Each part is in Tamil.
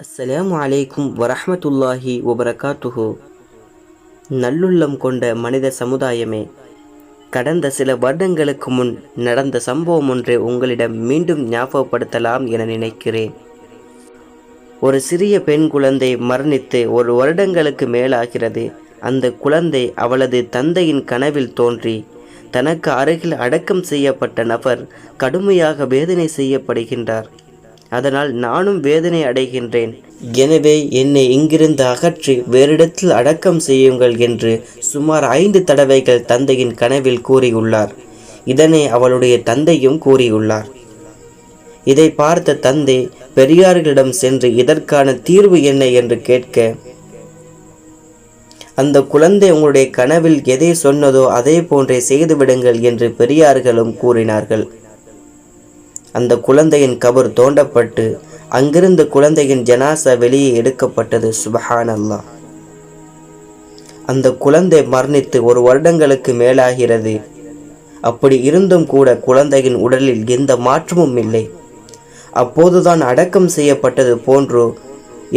அஸ்ஸலாமு அலைக்கும் வரஹமத்துல்லாஹி வபரகாத்துஹு. நல்லுள்ளம் கொண்ட மனித சமுதாயமே கடந்த சில வருடங்களுக்கு முன் நடந்த சம்பவம் ஒன்றை உங்களிடம் மீண்டும் ஞாபகப்படுத்தலாம் என நினைக்கிறேன். ஒரு சிறிய பெண் குழந்தை மரணித்து ஒரு வருடங்களுக்கு மேலாகிறது. அந்த குழந்தை அவளது தந்தையின் கனவில் தோன்றி தனக்கு அருகில் அடக்கம் செய்யப்பட்ட நபர் கடுமையாக வேதனை செய்யப்படுகின்றார். அதனால் நானும் வேதனை அடைகின்றேன். எனவே என்னை இங்கிருந்து அகற்றி வேறிடத்தில் அடக்கம் செய்யுங்கள் என்று சுமார் ஐந்து தடவைகள் தந்தையின் கனவில் கூறியுள்ளார். இதனை அவளுடைய தந்தையும் கூறியுள்ளார். இதை பார்த்த தந்தை பெரியார்களிடம் சென்று இதற்கான தீர்வு என்ன? என்று கேட்க அந்த குழந்தை உங்களுடைய கனவில் எதை சொன்னதோ அதே போன்றே செய்துவிடுங்கள் என்று பெரியார்களும் கூறினார்கள். அந்த குழந்தையின் கபர் தோண்டப்பட்டு அங்கிருந்து குழந்தையின் ஜனாசா வெளியே எடுக்கப்பட்டது. சுபஹான் அல்லாஹ் அந்த குழந்தை மரணித்து ஒரு வருடங்களுக்கு மேலாகிறது. அப்படி இருந்தும் கூட குழந்தையின் உடலில் எந்த மாற்றமும் இல்லை. அப்போதுதான் அடக்கம் செய்யப்பட்டது போன்று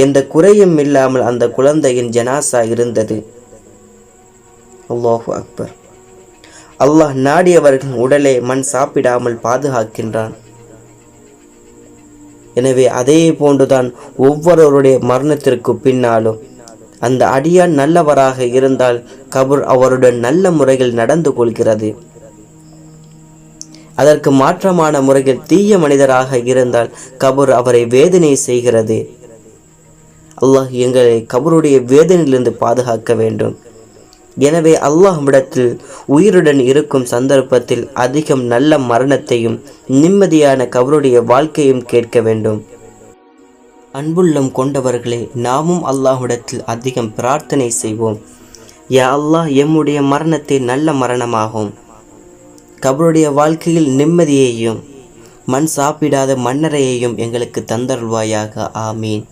எந்த குறையும் இல்லாமல் அந்த குழந்தையின் ஜனாசா இருந்தது. அல்லாஹு அக்பர். அல்லாஹ் நாடியவர்களின் உடலை மண் சாப்பிடாமல் பாதுகாக்கின்றான். எனவே அதே போன்றுதான் ஒவ்வொருவருடைய மரணத்திற்கு பின்னாலும். அந்த அடியான் நல்லவராக இருந்தால் கபர் அவருடன் நல்ல முறையில் நடந்து கொள்கிறது. அதற்கு மாற்றமான முறையில் தீய மனிதராக இருந்தால் கபர் அவரை வேதனை செய்கிறது. அல்லாஹ் எங்களை கபருடைய வேதனையிலிருந்து பாதுகாக்க வேண்டும். எனவே அல்லாஹ்விடத்தில் உயிருடன் இருக்கும் சந்தர்ப்பத்தில் அதிகம் நல்ல மரணத்தையும் நிம்மதியான கபருடைய வாழ்க்கையும் கேட்க வேண்டும். அன்புள்ளம் கொண்டவர்களே நாமும் அல்லாஹ்விடத்தில் அதிகம் பிரார்த்தனை செய்வோம். யா அல்லாஹ் எம்முடைய மரணத்தை நல்ல மரணமாகும். கபருடைய வாழ்க்கையில் நிம்மதியையும் மண் சாப்பிடாத மன்னரையையும் எங்களுக்கு தந்தருள்வாயாக. ஆமீன்.